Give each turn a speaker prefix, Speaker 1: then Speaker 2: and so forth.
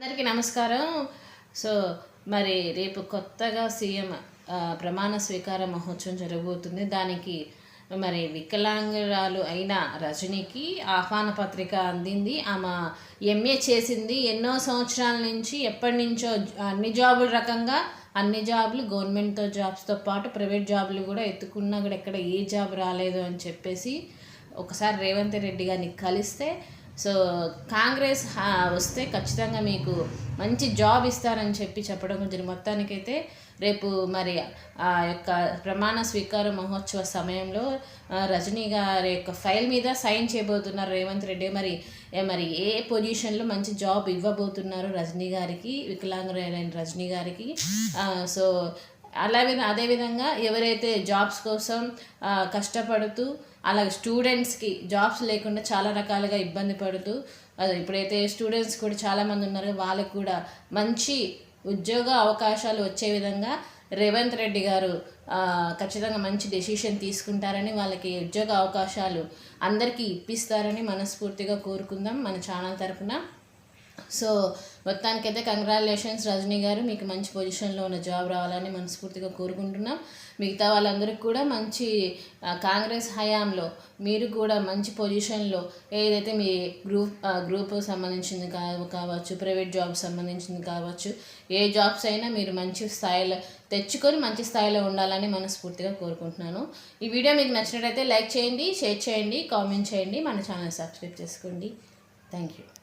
Speaker 1: అందరికీ నమస్కారం. సో మరి రేపు కొత్తగా సీఎం ప్రమాణ స్వీకార మహోత్సవం జరగబోతుంది. దానికి మరి వికలాంగురాలు అయిన రజనీకి ఆహ్వాన పత్రిక అందింది. ఆమె ఎంఏ చేసింది. ఎన్నో సంవత్సరాల నుంచి ఎప్పటి నుంచో అన్ని జాబుల రకంగా అన్ని జాబులు గవర్నమెంట్తో జాబ్స్తో పాటు ప్రైవేట్ జాబులు కూడా ఎత్తుకున్నా కూడా ఎక్కడ ఏ జాబ్ రాలేదు అని చెప్పేసి ఒకసారి రేవంత్ రెడ్డి గారిని కలిస్తే సో కాంగ్రెస్ వస్తే ఖచ్చితంగా మీకు మంచి జాబ్ ఇస్తారని చెప్పి చెప్పడం జరిగింది. మొత్తానికైతే రేపు మరి ఆ యొక్క ప్రమాణ స్వీకార మహోత్సవ సమయంలో రజనీ గారి యొక్క ఫైల్ మీద సైన్ చేయబోతున్నారు రేవంత్ రెడ్డి. మరి మరి ఏ పొజిషన్లో మంచి జాబ్ ఇవ్వబోతున్నారు రజనీ గారికి వికలాంగులైన రజనీ గారికి? సో అలాగే అదేవిధంగా ఎవరైతే జాబ్స్ కోసం కష్టపడుతూ అలాగే స్టూడెంట్స్కి జాబ్స్ లేకుండా చాలా రకాలుగా ఇబ్బంది పడుతూ ఇప్పుడైతే స్టూడెంట్స్ కూడా చాలామంది ఉన్నారు వాళ్ళకు కూడా మంచి ఉద్యోగ అవకాశాలు వచ్చే విధంగా రేవంత్ రెడ్డి గారు ఖచ్చితంగా మంచి డెసిషన్ తీసుకుంటారని వాళ్ళకి ఉద్యోగ అవకాశాలు అందరికీ ఇప్పిస్తారని మనస్ఫూర్తిగా కోరుకుందాం మన ఛానల్ తరఫున సో మొత్తానికైతే కంగ్రాచులేషన్స్ రజనీ గారు. మీకు మంచి పొజిషన్లో ఉన్న జాబ్ రావాలని మనస్ఫూర్తిగా కోరుకుంటున్నాం. మిగతా వాళ్ళందరికీ కూడా మంచి కాంగ్రెస్ హయాంలో మీరు కూడా మంచి పొజిషన్లో ఏదైతే మీ గ్రూప్ గ్రూప్ సంబంధించింది కావచ్చు ప్రైవేట్ జాబ్ సంబంధించింది కావచ్చు ఏ జాబ్స్ అయినా మీరు మంచి స్థాయిలో తెచ్చుకొని మంచి స్థాయిలో ఉండాలని మనస్ఫూర్తిగా కోరుకుంటున్నాను. ఈ వీడియో మీకు నచ్చినట్టయితే లైక్ చేయండి షేర్ చేయండి కామెంట్ చేయండి మన ఛానల్ సబ్స్క్రైబ్ చేసుకోండి. Thank you